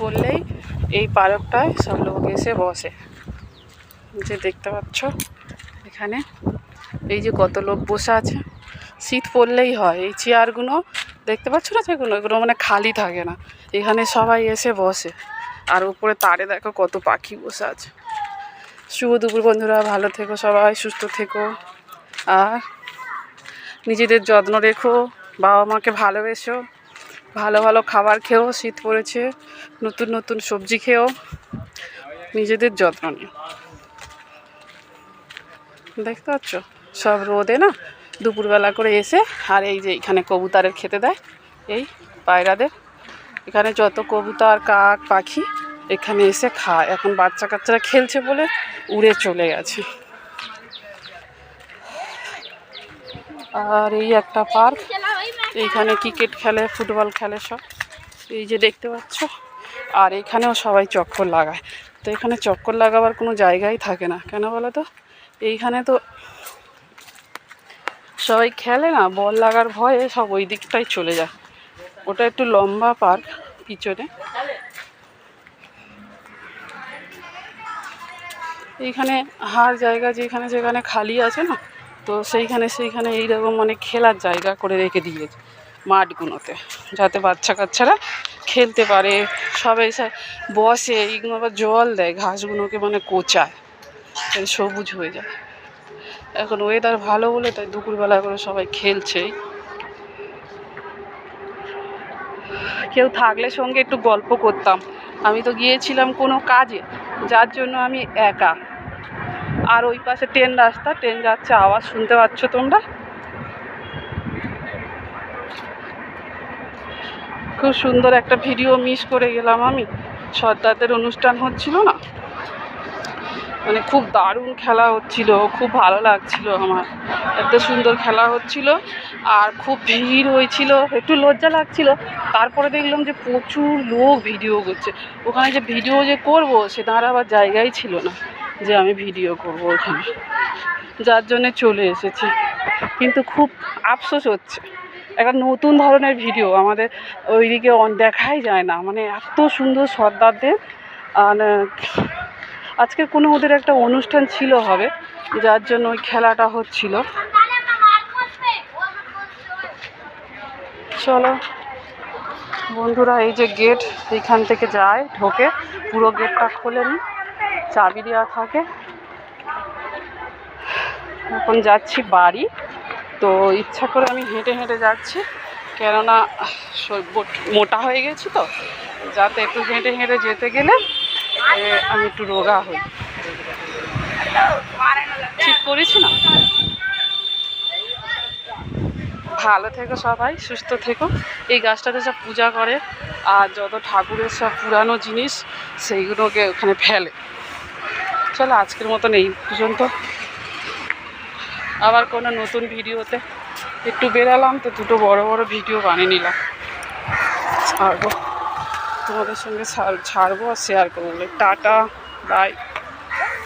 পড়লেই এই পার্কটায় সব লোক এসে বসে। যে দেখতে পাচ্ছ এখানে। এই যে কত লোক বসে আছে। শীত পড়লেই হয়। এই চেয়ারগুলো দেখতে পাচ্ছ না যেগুলো এগুলো মানে খালি থাকে না। এখানে সবাই এসে বসে। আর উপরে তারে দেখো কত পাখি বসে আছে। শুভ দুপুর বন্ধুরা, ভালো থেকো সবাই, সুস্থ থেকো। আর নিজেদের যত্ন রেখো বাবা মাকে ভালোবেসো। ভালো ভালো খাবার খেয়েও শীত পড়েছে। নতুন নতুন সবজি খেয়েও নিজেদের যত্ন নিও। দেখতে পাচ্ছ? সব রোদে না দুপুরবেলা করে এসে আর এই যে এখানে কবুতরের খেতে দেয়, এই পায়রাদের। এখানে যত কবুতর, কাক, পাখি এখানে এসে খায়। এখন বাচ্চা কাচ্চারা খেলছে বলে উড়ে চলে গেছে। আর এই একটা পার্ক। এইখানে ক্রিকেট খেলে, ফুটবল খেলে সব। এই যে দেখতে পাচ্ছ। আর এখানেও সবাই চক্কর লাগায়। তো এখানে চক্কর লাগাবার কোনো জায়গাই থাকে না। কেন বলো তো? এইখানে তো সবাই খেলে না, বল লাগার ভয়ে সব ওই দিকটাই চলে যায়। ওটা একটু লম্বা পার্ক পিছনে। এইখানে হার জায়গা যেখানে যেখানে খালি আছে না তো সেইখানে সেইখানে এইরকম মানে খেলার জায়গা করে রেখে দিয়েছে মাঠগুলোতে, যাতে বাচ্চা কাচ্চারা খেলতে পারে। সবাই বসে, এইগুলো আবার জল দেয়, ঘাসগুলোকে মানে কোচায় সবুজ হয়ে যায়। এখন ওয়েদার ভালো বলে তাই দুপুরবেলা করে সবাই খেলছে। কেউ থাকলে সঙ্গে একটু গল্প করতাম। আমি তো গিয়েছিলাম কোনো কাজে, যার জন্য আমি একা। আর ওই পাশে ট্রেন রাস্তা, ট্রেন যাচ্ছে, আওয়াজ শুনতে পাচ্ছ তোমরা? খুব সুন্দর একটা ভিডিও মিস করে গেলাম আমি। সর্দারদের অনুষ্ঠান হচ্ছিল না? মানে খুব দারুণ খেলা হচ্ছিল, খুব ভালো লাগছিল আমার। এত সুন্দর খেলা হচ্ছিল আর খুব ভিড় হয়েছিল, একটু লজ্জা লাগছিল। তারপরে দেখলাম যে প্রচুর লোক ভিডিও করছে। ওখানে যে ভিডিও যে করব, সে আবার জায়গাই ছিল না। যে আমি ভিডিও করব ওখানে। যার জন্যে চলে এসেছি। কিন্তু খুব আফসোস হচ্ছে। একটা নতুন ধরনের ভিডিও আমাদের ওইদিকে দেখাই যায় না। মানে এত সুন্দর সর্দারদের। আজকে কোনো ওদের একটা অনুষ্ঠান ছিল হবে, যার জন্য ওই খেলাটা হচ্ছিল। চলো, বন্ধুরা, এই যে গেট এইখান থেকে যায়, ঢোকে। পুরো গেটটা খোলে নি। চাবি দেওয়া থাকে। এখন যাচ্ছি বাড়ি। তো ইচ্ছা করে আমি হেঁটে হেঁটে যাচ্ছি। কেননা মোটা হয়ে গেছি তো। যাতে একটু হেঁটে হেঁটে যেতে গেলে আমি একটু রোগা হই। ঠিক করেছি না? ভালো থেকো সবাই, সুস্থ থেকো। এই গাছটাতে সব পূজা করে, আর যত ঠাকুরের সব পুরানো জিনিস, সেইগুলোকে ওখানে ফেলে। চলো, আজকের মতন এই পর্যন্ত। আবার কোনো নতুন ভিডিওতে একটু বেরালাম তো দুটো বড় বড় ভিডিও বানিয়ে নিলাম। ছাড়বো। তোমাদের সঙ্গে ছাড়- ছাড়বো আর শেয়ার করব। Tata bye